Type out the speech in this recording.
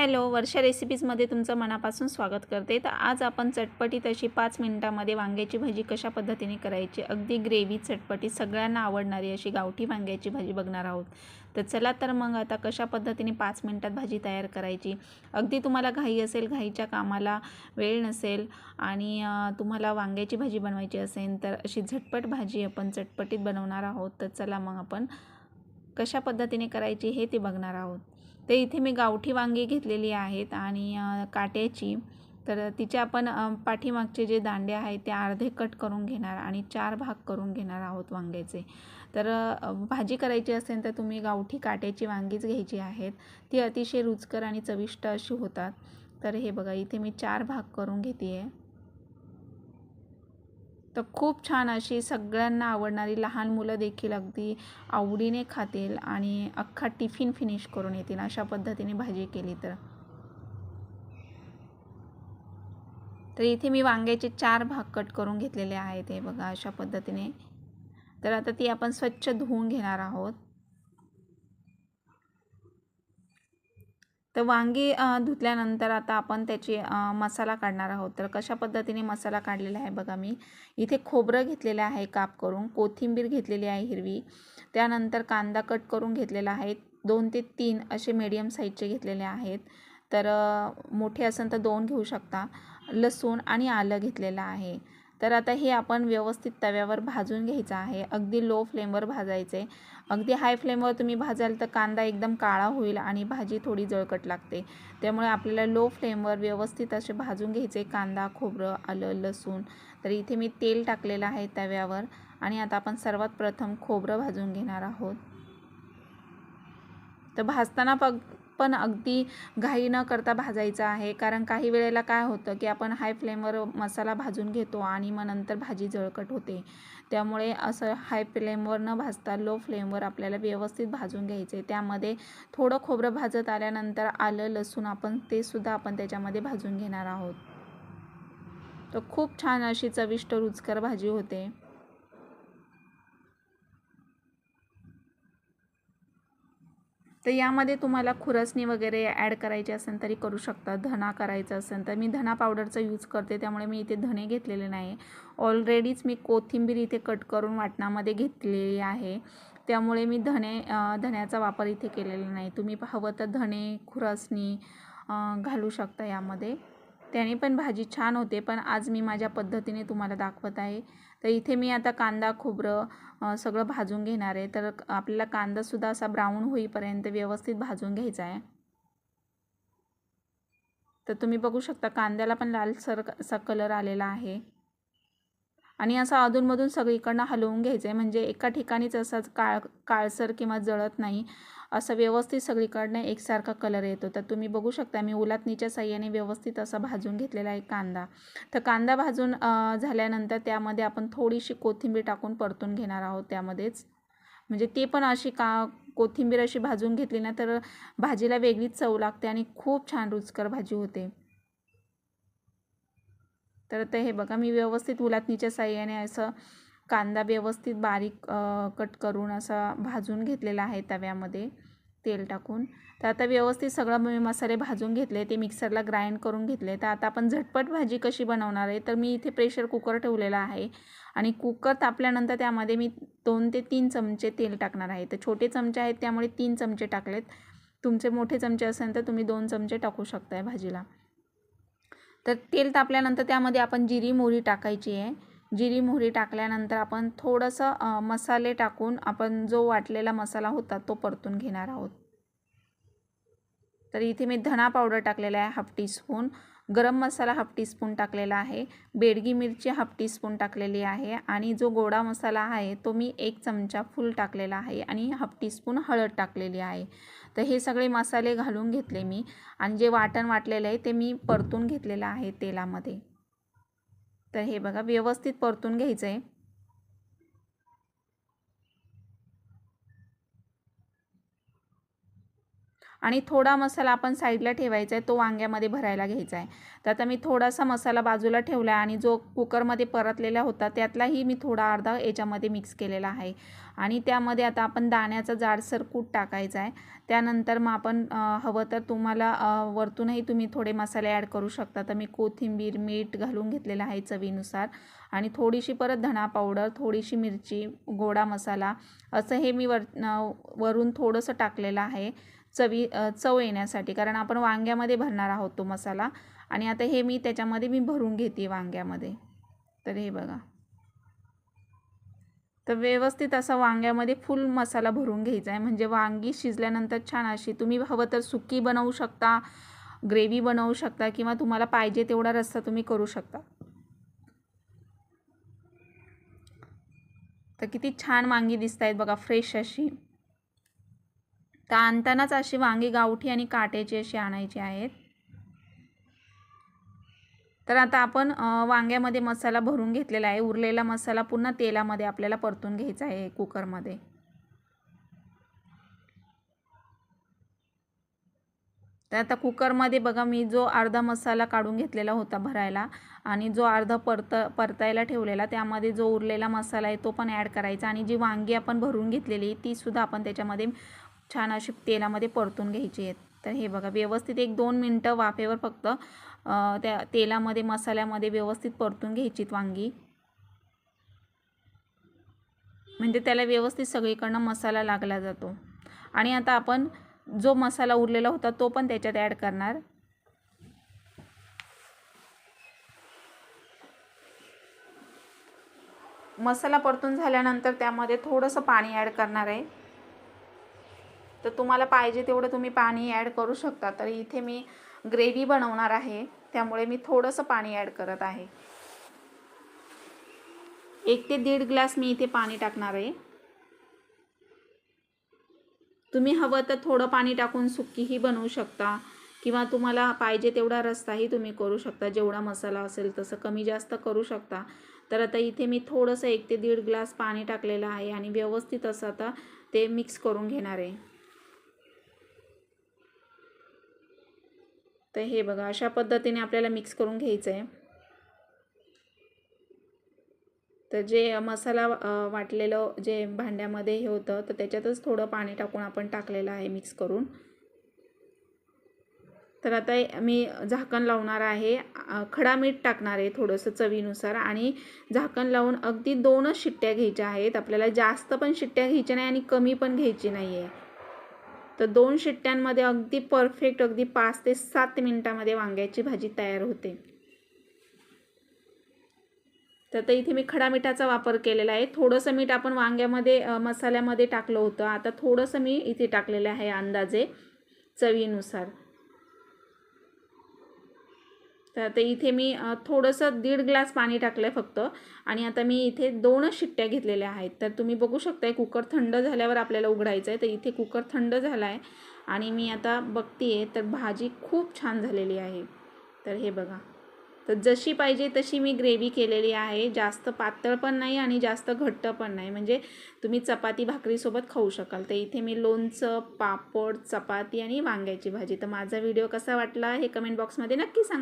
Hello वर्षा रेसिपीजमध्ये तुमचं मनापासून स्वागत करते. तर आज आपण चटपटीत अशी पाच मिनिटामध्ये वांग्याची भाजी कशा पद्धतीने करायची? अगदी ग्रेव्ही चटपटीत सगळ्यांना आवडणारी अशी गावठी वांग्याची भाजी बघणार आहोत. तर चला तर मग आता कशा पद्धतीने पाच मिनिटात भाजी तयार करायची? अगदी तुम्हाला घाई असेल घाईच्या कामाला वेळ नसेल आणि तुम्हाला वांग्याची भाजी बनवायची असेल तर अशी झटपट भाजी आपण चटपटीत बनवणार आहोत. तर चला मग आपण कशा पद्धतीने करायची हे ते बघणार आहोत. तर इथे मी गावठी वांगी घेतलेली आहेत आणि काट्याची. तर तिचे आपण पाठीमागचे जे दांडे आहेत ते अर्धे कट करून घेणार आणि चार भाग करून घेणार आहोत वांग्याचे. तर भाजी करायची असेल तर तुम्ही गावठी काट्याची वांगीच घ्यायची आहेत. ती अतिशय रुचकर आणि चविष्ट अशी होतात. तर हे बघा इथे मी चार भाग करून घेते आहे तर खूप छान अशी सगळ्यांना आवडणारी लहान मुलं देखील अगदी आवडीने खातील आणि अख्खा टिफिन फिनिश करून येतील अशा पद्धतीने भाजी केली तर. तर इथे मी वांग्याचे चार भाग कट करून घेतलेले आहेत हे बघा अशा पद्धतीने. तर आता ती आपण स्वच्छ धुवून घेणार आहोत. तर वांगी धुतल्यानंतर आता आपण त्याची मसाला काढणार आहोत. तर कशा पद्धतीने मसाला काढलेला आहे बघा मी. इथे खोबरं घेतलेलं आहे काप करून कोथिंबीर घेतलेली आहे हिरवी. त्यानंतर कांदा कट करून घेतलेला आहे. दोन ते तीन असे मीडियम साईजचे घेतलेले आहेत. तर मोठे असेल तर दोन घेऊ शकता. लसूण आणि आलं घेतलेलं आहे. तर आता हे आपण व्यवस्थित तव्यावर भाजून घ्यायचं आहे. अगदी लो फ्लेमवर भाजायचे. अगदी हाय फ्लेमवर तुम्ही भाजाल तर कांदा एकदम काळा होईल आणि भाजी थोडी जळकट लागते. त्यामुळे आपल्याला लो फ्लेमवर व्यवस्थित असे भाजून घ्यायचे कांदा खोबरं आलं लसूण. तर इथे मी तेल टाकलेलं आहे तव्यावर आणि आता आपण सर्वात प्रथम खोबरं भाजून घेणार आहोत. तर भाजताना पग पण अगदी घाई न करता भाजायचं आहे. कारण काही वेळेला काय होतं की आपण हाय फ्लेमवर मसाला भाजून घेतो आणि मग नंतर भाजी जळकट होते. त्यामुळे असं हाय फ्लेमवर न भाजता लो फ्लेमवर आपल्याला व्यवस्थित भाजून घ्यायचे. आहे त्यामध्ये थोडं खोबरं भाजत आल्यानंतर आलं लसूण आपण ते सुद्धा आपण त्याच्यामध्ये भाजून घेणार आहोत. तर खूप छान अशी चविष्ट रुचकर भाजी होते. तर यामध्ये तुम्हाला खुरसणी वगैरे ॲड करायची असेल तरी करू शकता धना करायचं असेल तर. मी धना पावडरचा यूज करते त्यामुळे मी इथे धणे घेतलेले नाही ऑलरेडीच मी कोथिंबीर इथे कट करून वाटणामध्ये घेतलेली आहे. त्यामुळे मी धणे धण्याचा वापर इथे केलेला नाही. तुम्ही हवं तर धणे खुरसणी घालू शकता यामध्ये. त्याने पण भाजी छान होते पण आज मी माझ्या पद्धतीने तुम्हाला दाखवत आहे. तर इथे मी आता कांदा खोबरं सगळं भाजून घेणार आहे. तर आपल्याला कांदासुद्धा असा ब्राऊन होईपर्यंत व्यवस्थित भाजून घ्यायचा आहे. तर तुम्ही बघू शकता कांद्याला पण लालसर असा कलर आलेला आहे. आणि असं अधूनमधून सगळीकडनं हलवून घ्यायचं आहे म्हणजे एका ठिकाणीच असाच काळ काळसर किंवा जळत नाही. असं व्यवस्थित सगळीकडनं एकसारखा कलर येतो. तर तुम्ही बघू शकता मी उलातणीच्या साह्याने व्यवस्थित असा भाजून घेतलेला आहे कांदा. तर कांदा भाजून झाल्यानंतर त्यामध्ये आपण थोडीशी कोथिंबीर टाकून परतून घेणार आहोत त्यामध्येच. म्हणजे ते पण अशी का कोथिंबीर अशी भाजून घेतली ना तर भाजीला वेगळीच चव लागते आणि खूप छान रुचकर भाजी होते. तर ते हे बघा मी व्यवस्थित उलातणीच्या साह्याने असं कांदा व्यवस्थित बारीक कट करून असा भाजून घेतलेला आहे तव्यामध्ये तेल टाकून. तर आता व्यवस्थित सगळं मी मसाले भाजून घेतले ते मिक्सरला ग्राइंड करून घेतले. तर आता आपण झटपट भाजी कशी बनवणार आहे तर मी इथे प्रेशर कुकर ठेवलेला आहे आणि कुकर तापल्यानंतर त्यामध्ये मी दोन ते तीन चमचे तेल टाकणार आहे. तर छोटे चमचे आहेत त्यामुळे तीन चमचे टाकलेत. तुमचे मोठे चमचे असेल तर तुम्ही दोन चमचे टाकू शकताय भाजीला. तर तेल तापल्यानंतर त्यामध्ये आपण जिरी मोहरी टाकायची आहे. जिरी मोहरी टाकल्यानंतर आपण थोडंसं मसाले टाकून आपण जो वाटलेला मसाला होता तो परतून घेणार आहोत. तर इथे मी धणा पावडर टाकलेला आहे हाफ टीस्पून गरम मसाला हाफ टीस्पून टाकलेला आहे. बेडगी मिरची हाफ टीस्पून टाकलेली आहे आणि जो गोडा मसाला आहे तो मी एक चमचा फुल टाकलेला आहे आणि हाफ टीस्पून हळद टाकलेली आहे. तर हे सगळे मसाले घालून घेतले मी आणि जे वाटण वाटलेलं आहे ते मी परतून घेतलेलं आहे तेलामध्ये. तर हे बघा व्यवस्थित परतून घ्यायचं आहे आणि थोडा मसाला आपण साईडला ठेवायचा आहे तो वांग्यामध्ये भरायला घ्यायचा आहे. तर आता मी थोडासा मसाला बाजूला ठेवला आहे आणि जो कुकरमध्ये परतलेला होता त्यातलाही मी थोडा अर्धा याच्यामध्ये मिक्स केलेला आहे. आणि त्यामध्ये आता आपण दाण्याचा जाडसर कूट टाकायचा आहे. त्यानंतर मग आपण हवं तर तुम्हाला वरतूनही तुम्ही थोडे मसाले ॲड करू शकता. तर मी कोथिंबीर मीठ घालून घेतलेलं आहे चवीनुसार. आणि थोडीशी परत धणा पावडर थोडीशी मिरची गोडा मसाला असं हे मी वर वरून थोडंसं टाकलेलं आहे. चवी चव येण्यासाठी. कारण आपण वांग्यामध्ये भरणार आहोत तो मसाला. आणि आता हे मी त्याच्यामध्ये मी भरून घेते वांग्यामध्ये. तर हे बघा. तर व्यवस्थित असा वांग्यामध्ये फुल मसाला भरून घ्यायचा आहे. म्हणजे वांगी शिजल्यानंतर छान अशी तुम्ही हवं तर सुकी बनवू शकता ग्रेव्ही बनवू शकता किंवा तुम्हाला पाहिजे तेवढा रस्सा तुम्ही करू शकता. तर किती छान वांगी दिसत आहेत बघा फ्रेश अशी. तर आणतानाच अशी वांगी गावठी आणि काट्याची अशी आणायची आहेत. तर आता आपण वांग्यामध्ये मसाला भरून घेतलेला आहे. उरलेला मसाला पुन्हा तेलामध्ये आपल्याला परतून घ्यायचा आहे कुकरमध्ये. तर आता कुकरमध्ये बघा मी जो अर्धा मसाला काढून घेतलेला होता भरायला आणि जो अर्धा परत परतायला ठेवलेला त्यामध्ये जो उरलेला मसाला आहे तो पण ॲड करायचा आणि जी वांगी आपण भरून घेतलेली तीसुद्धा आपण त्याच्यामध्ये छान अशी तेलामध्ये परतून घ्यायची आहेत. तर हे बघा व्यवस्थित एक दोन मिनटं वाफेवर फक्त त्या तेलामध्ये मसाल्यामध्ये व्यवस्थित परतून घ्यायचीत वांगी. म्हणजे त्याला व्यवस्थित सगळीकडनं मसाला लागला जातो. आणि आता आपण जो मसाला उरलेला होता तो पण त्याच्यात ॲड करणार. मसाला परतून झाल्यानंतर त्यामध्ये थोडंसं पाणी ॲड करणार आहे. तर तुम्हाला पाहिजे तेवढं तुम्ही पाणी ॲड करू शकता. तर इथे मी ग्रेव्ही बनवणार आहे. त्यामुळे मी थोडंसं पाणी ॲड करत आहे. एक ते दीड ग्लास मी इथे पाणी टाकणार आहे. तुम्ही हवं तर थोडं पाणी टाकून सुक्कीही बनवू शकता. किंवा तुम्हाला पाहिजे तेवढा रस्ताही तुम्ही करू शकता. जेवढा मसाला असेल तसं कमी जास्त करू शकता. तर आता इथे मी थोडंसं एक ते दीड ग्लास पाणी टाकलेलं आहे आणि व्यवस्थित असं आता ते मिक्स करून घेणार आहे. तर हे बघा अशा पद्धतीने आपल्याला मिक्स करून घ्यायचं आहे तर जे मसाला वाटलेलं जे भांड्यामध्ये हे होतं तर त्याच्यातच थोडं पाणी टाकून आपण टाकलेलं आहे मिक्स करून. तर आता मी झाकण लावणार आहे. खडा मीठ टाकणार आहे थोडंसं चवीनुसार आणि झाकण लावून अगदी दोनच शिट्ट्या घ्यायच्या आहेत. आपल्याला जास्त पण शिट्ट्या घ्यायच्या नाही आणि कमी पण घ्यायची नाही आहे तर दोन शिट्ट्यांमध्ये अगदी परफेक्ट अगदी पाच ते सात मिनटामध्ये वांग्याची भाजी तयार होते. तर आता इथे मी खडा मिठाचा वापर केलेला आहे. थोडंसं मीठ आपण वांग्यामध्ये मसाल्यामध्ये टाकलं होतं. आता थोडंसं मी इथे टाकलेलं आहे अंदाजे चवीनुसार. तर आता इथे मी थोडंसं दीड ग्लास पाणी टाकलं आहे फक्त. आणि आता मी इथे दोनच शिट्ट्या घेतलेल्या आहेत. तर तुम्ही बघू शकताय कुकर थंड झाल्यावर आपल्याला उघडायचं आहे तर इथे कुकर थंड झाला आहे आणि मी आता बघते आहे तर भाजी खूप छान झालेली आहे. तर हे बघा. तर जशी पाहिजे तशी मी ग्रेव्ही केलेली आहे. जास्त पातळ पण नाही आणि जास्त घट्ट पण नाही. म्हणजे तुम्ही चपाती भाकरीसोबत खाऊ शकाल. तर इथे मी लोणचं पापड चपाती आणि वांग्याची भाजी. तर माझा व्हिडिओ कसा वाटला हे कमेंट बॉक्समध्ये नक्की सांगा.